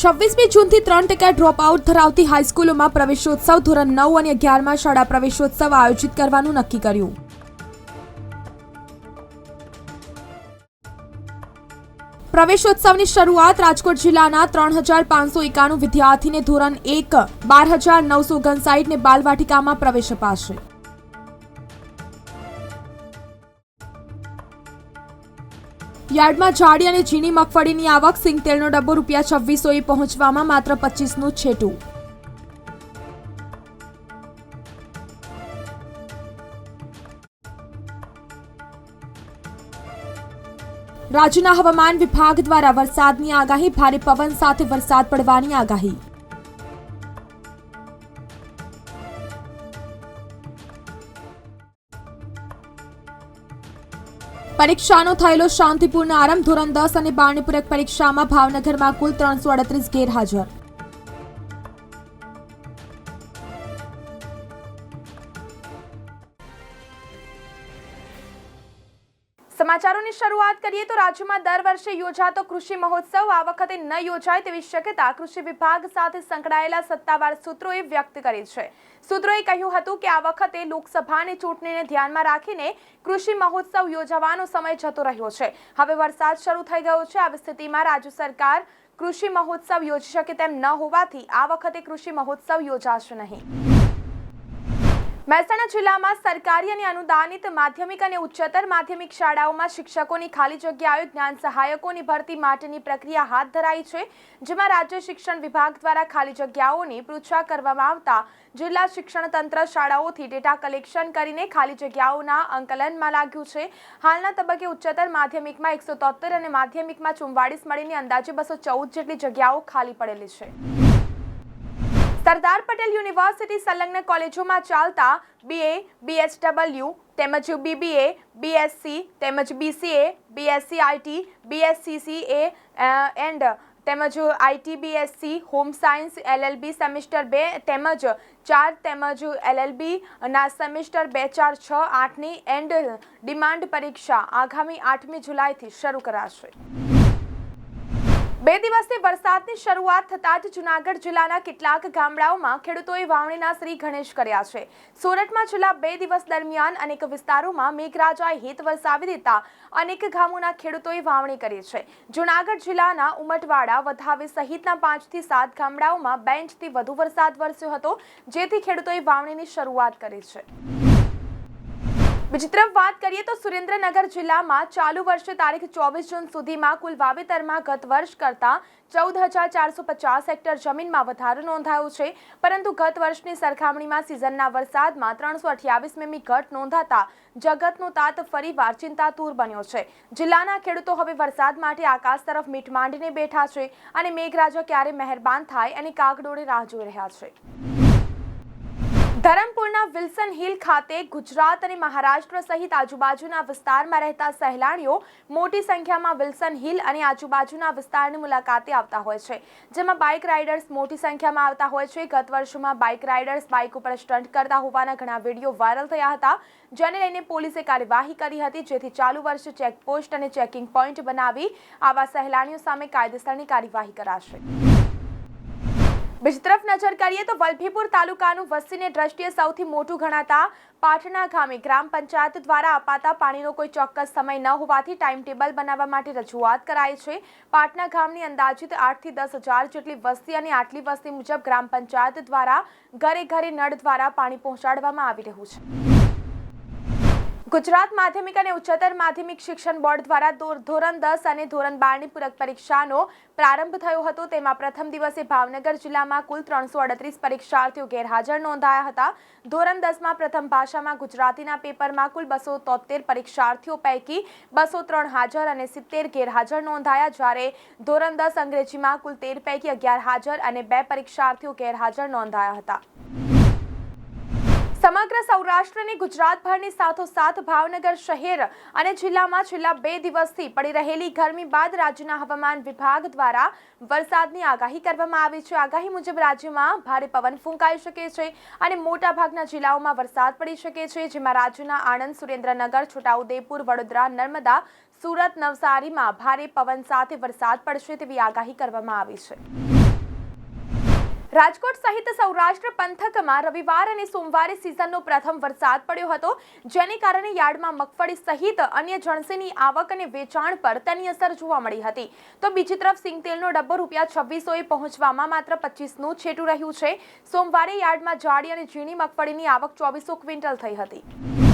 છવ્વીસમી જૂનથી ત્રણ ટકા ડ્રોપ આઉટ ધરાવતી હાઈસ્કૂલોમાં પ્રવેશોત્સવ ધોરણ નવ અને અગિયારમાં શાળા પ્રવેશોત્સવ આયોજિત કરવાનું નક્કી કર્યું. પ્રવેશોત્સવની શરૂઆત રાજકોટ જિલ્લાના ત્રણ હજાર પાંચસો એકાણું વિદ્યાર્થીને ધોરણ એક, બાર હજાર નવસો ઓગણસાઠને બાલવાટિકામાં પ્રવેશ અપાશે. યાર્ડમાં જાડી અને ઝીણી મગફળીની આવક, સિંગતેલનો ડબ્બો રૂપિયા છવ્વીસોએ પહોંચવામાં માત્ર પચીસનું છેટું. રાજ્યના હવામાન વિભાગ દ્વારા વરસાદની આગાહી, ભારે પવન સાથે વરસાદ પડવાની આગાહી. પરીક્ષાનો થયેલો શાંતિપૂર્ણ આરંભ ધોરણ દસ અને બારની પૂરક પરીક્ષામાં ભાવનગરમાં કુલ ત્રણસો અડત્રીસ ગેરહાજર. સમાચારોની શરૂઆત કરીએ તો રાજ્યમાં દર વર્ષે યોજાતો કૃષિ મહોત્સવ આ વખતે ન યોજાય તેવી શક્યતા કૃષિ વિભાગ સાથે સંકળાયેલા સત્તાવાર સૂત્રોએ વ્યક્ત કરી છે. સૂત્રોએ કહ્યું હતું કે આ વખતે લોકસભાની ચૂંટણીને ધ્યાનમાં રાખીને કૃષિ મહોત્સવ યોજવાનો સમય જતો રહ્યો છે. હવે વરસાદ શરૂ થઈ ગયો છે. આવી સ્થિતિમાં રાજ્ય સરકાર કૃષિ મહોત્સવ યોજી શકે તેમ ન હોવાથી આ વખતે કૃષિ મહોત્સવ યોજાશે નહીં. મહેસાણા જિલ્લામાં સરકારી અને અનુદાનિત માધ્યમિક અને ઉચ્ચતર માધ્યમિક શાળાઓમાં શિક્ષકોની ખાલી જગ્યાઓ જ્ઞાન સહાયકોની ભરતી માટેની પ્રક્રિયા હાથ ધરાઈ છે, જેમાં રાજ્ય શિક્ષણ વિભાગ દ્વારા ખાલી જગ્યાઓની પૃચ્છા કરવામાં આવતા જિલ્લા શિક્ષણ તંત્ર શાળાઓથી ડેટા કલેક્શન કરીને ખાલી જગ્યાઓના અંકલનમાં લાગ્યું છે. હાલના તબક્કે ઉચ્ચતર માધ્યમિકમાં એકસો અને માધ્યમિકમાં ચુમ્વાળીસ મળીને અંદાજે બસો ચૌદ જેટલી જગ્યાઓ ખાલી પડેલી છે. સરદાર પટેલ યુનિવર્સિટી સંલગ્ન કોલેજોમાં ચાલતા બીએ બીએચડબલ્યુ તેમજ બીબીએ બીએસસી તેમજ BCA BSc IT BSc CA and તેમજ IT BSc home science LLB semester બે, તેમજ ચાર, તેમજ એલએલબીના સેમિસ્ટર બે, ચાર, છ, આઠની એન્ડ ડિમાન્ડ પરીક્ષા આગામી આઠમી જુલાઈથી શરૂ કરાશે. બે દિવસથી વરસાદની શરૂઆત થતાં જ જુનાગઢ જિલ્લાના કેટલાક ગામડાઓમાં ખેડૂતોએ વાવણીના શ્રી ગણેશ કર્યા છે. સુરતમાં છેલ્લા બે દિવસ દરમિયાન અનેક વિસ્તારોમાં મેઘરાજાએ હિત વરસાવી દેતા અનેક ગામોના ખેડૂતોએ વાવણી કરી છે. જુનાગઢ જિલ્લાના ઉમટવાડા, વધાવી સહિતના પાંચથી સાત ગામડાઓમાં બે ઇંચથી વધુ વરસાદ વરસ્યો હતો, જેથી ખેડૂતોએ વાવણીની શરૂઆત કરી છે. બીજી તરફ વાત કરીએ તો સુરેન્દ્રનગર જિલ્લામાં ચાલુ વર્ષે તારીખ ચોવીસ જૂન સુધીમાં કુલ વાવેતરમાં ગત વર્ષ કરતાં ચૌદ હજાર ચારસો પચાસ હેક્ટર જમીનમાં વધારો નોંધાયો છે. પરંતુ ગત વર્ષની સરખામણીમાં સિઝનના વરસાદમાં ત્રણસો અઠ્યાવીસ મીમી ઘટ નોંધાતા જગતનો તાત ફરીવાર ચિંતાતુર બન્યો છે. જિલ્લાના ખેડૂતો હવે વરસાદ માટે આકાશ તરફ મીટ માંડીને બેઠા છે અને મેઘરાજા ક્યારે મહેરબાન થાય એની કાગડોળે રાહ જોઈ રહ્યા છે. ધરમપુરના વિલ્સન હિલ ખાતે ગુજરાત અને મહારાષ્ટ્ર સહિત આજુબાજુના વિસ્તારમાં રહેતા સહેલાણીઓ મોટી સંખ્યામાં વિલ્સન હિલ અને આજુબાજુના વિસ્તારની મુલાકાતે આવતા હોય છે. જેમાં બાઇક રાઇડર્સ મોટી સંખ્યામાં આવતા હોય છે. ગત વર્ષોમાં બાઇક રાઇડર્સ બાઇક ઉપર સ્ટન્ટ કરતા હોવાના ઘણા વીડિયો વાયરલ થયા હતા. જેને લઈને પોલીસે કાર્યવાહી કરી હતી, જેથી ચાલુ વર્ષે ચેકપોસ્ટ અને ચેકિંગ પોઈન્ટ બનાવી આવા સહેલાણીઓ સામે કાયદેસરની કાર્યવાહી કરાશે. બીજી તરફ નજર કરીએ તો વલભીપુર તાલુકાનું વસ્તીની દ્રષ્ટિએ સૌથી મોટું ગણાતા પાટણા ગામે ગ્રામ પંચાયત દ્વારા અપાતા પાણીનો કોઈ ચોક્કસ સમય ન હોવાથી ટાઈમ ટેબલ બનાવવા માટે રજૂઆત કરાઈ છે. પાટણા ગામની અંદાજિત આઠથી દસ હજાર જેટલી વસ્તી અને આટલી વસ્તી મુજબ ગ્રામ પંચાયત દ્વારા ઘરે ઘરે નળ દ્વારા પાણી પહોંચાડવામાં આવી રહ્યું છે. ગુજરાત માધ્યમિક અને ઉચ્ચતર માધ્યમિક શિક્ષણ બોર્ડ દ્વારા ધોર- ધોરણ દસ અને ધોરણ બારની પૂરક પરીક્ષાનો પ્રારંભ થયો હતો. તેમાં પ્રથમ દિવસે ભાવનગર જિલ્લામાં કુલ ત્રણસો અડત્રીસ પરીક્ષાર્થીઓ ગેરહાજર નોંધાયા હતા. ધોરણ દસમાં પ્રથમ ભાષામાં ગુજરાતીના પેપરમાં કુલ બસો તોતેર પરીક્ષાર્થીઓ પૈકી બસો ત્રણ હાજર અને સિત્તેર ગેરહાજર નોંધાયા, જ્યારે ધોરણ દસ અંગ્રેજીમાં કુલ તેર પૈકી અગિયાર હાજર અને બે પરીક્ષાર્થીઓ ગેરહાજર નોંધાયા હતા. સમગ્ર સૌરાષ્ટ્રની ગુજરાતભરની સાથોસાથ ભાવનગર શહેર અને જિલ્લામાં છેલ્લા બે દિવસથી પડી રહેલી ગરમી બાદ રાજ્યના હવામાન વિભાગ દ્વારા વરસાદની આગાહી કરવામાં આવી છે. આગાહી મુજબ રાજ્યમાં ભારે પવન ફૂંકાઈ શકે છે અને મોટાભાગના જિલ્લાઓમાં વરસાદ પડી શકે છે, જેમાં રાજ્યના આણંદ, સુરેન્દ્રનગર, છોટાઉદેપુર, વડોદરા, નર્મદા, સુરત, નવસારીમાં ભારે પવન સાથે વરસાદ પડશે તેવી આગાહી કરવામાં આવી છે. રાજકોટ સહિત સૌરાષ્ટ્ર પંથકમાં રવિવાર અને સોમવારે સિઝનનો પ્રથમ વરસાદ પડ્યો હતો. જેને કારણે યાર્ડમાં મગફળી સહિત અન્ય જણસીની આવક અને વેચાણ પર તેની અસર જોવા મળી હતી. તો બીજી તરફ સિંગતેલનો ડબ્બો રૂપિયા છવ્વીસોએ પહોંચવામાં માત્ર પચીસનું છેટું રહ્યું છે. સોમવારે યાર્ડમાં જાડી અને ઝીણી મગફળીની આવક ચોવીસો ક્વિન્ટલ થઈ હતી.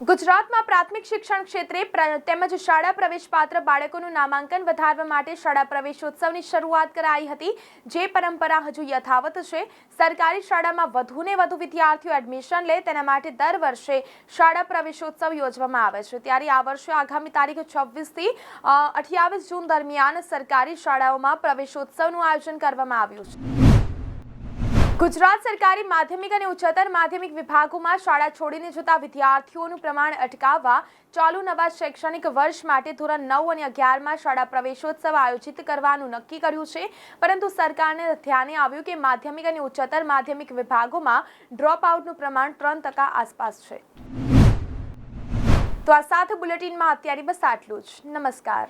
ગુજરાતમાં પ્રાથમિક શિક્ષણ ક્ષેત્રે તેમજ શાળા પ્રવેશપાત્ર બાળકોનું નામાંકન વધારવા માટે શાળા પ્રવેશોત્સવની શરૂઆત કરાઈ હતી. જે પરંપરા હજુ યથાવત છે. સરકારી શાળામાં વધુને વધુ વિદ્યાર્થીઓ એડમિશન લે, તેના માટે દર વર્ષે શાળા પ્રવેશોત્સવ યોજવામાં આવે છે. ત્યારે આ વર્ષે આગામી તારીખ છવ્વીસથી અઠ્યાવીસ જૂન દરમિયાન સરકારી શાળાઓમાં પ્રવેશોત્સવનું આયોજન કરવામાં આવ્યું છે. ગુજરાત સરકારી માધ્યમિક અને ઉચ્ચતર માધ્યમિક વિભાગોમાં શાળા છોડીને જતા વિદ્યાર્થીઓનું પ્રમાણ અટકાવવા ચાલુ નવા શૈક્ષણિક વર્ષ માટે ધોરણ નવ અને અગિયારમાં શાળા પ્રવેશોત્સવ આયોજિત કરવાનું નક્કી કર્યું છે. પરંતુ સરકારને ધ્યાને આવ્યું કે માધ્યમિક અને ઉચ્ચતર માધ્યમિક વિભાગોમાં ડ્રોપ આઉટનું પ્રમાણ ત્રણ ટકા આસપાસ છે. તો આ સાથે બુલેટિનમાં અત્યારે બસ આટલું જ. નમસ્કાર.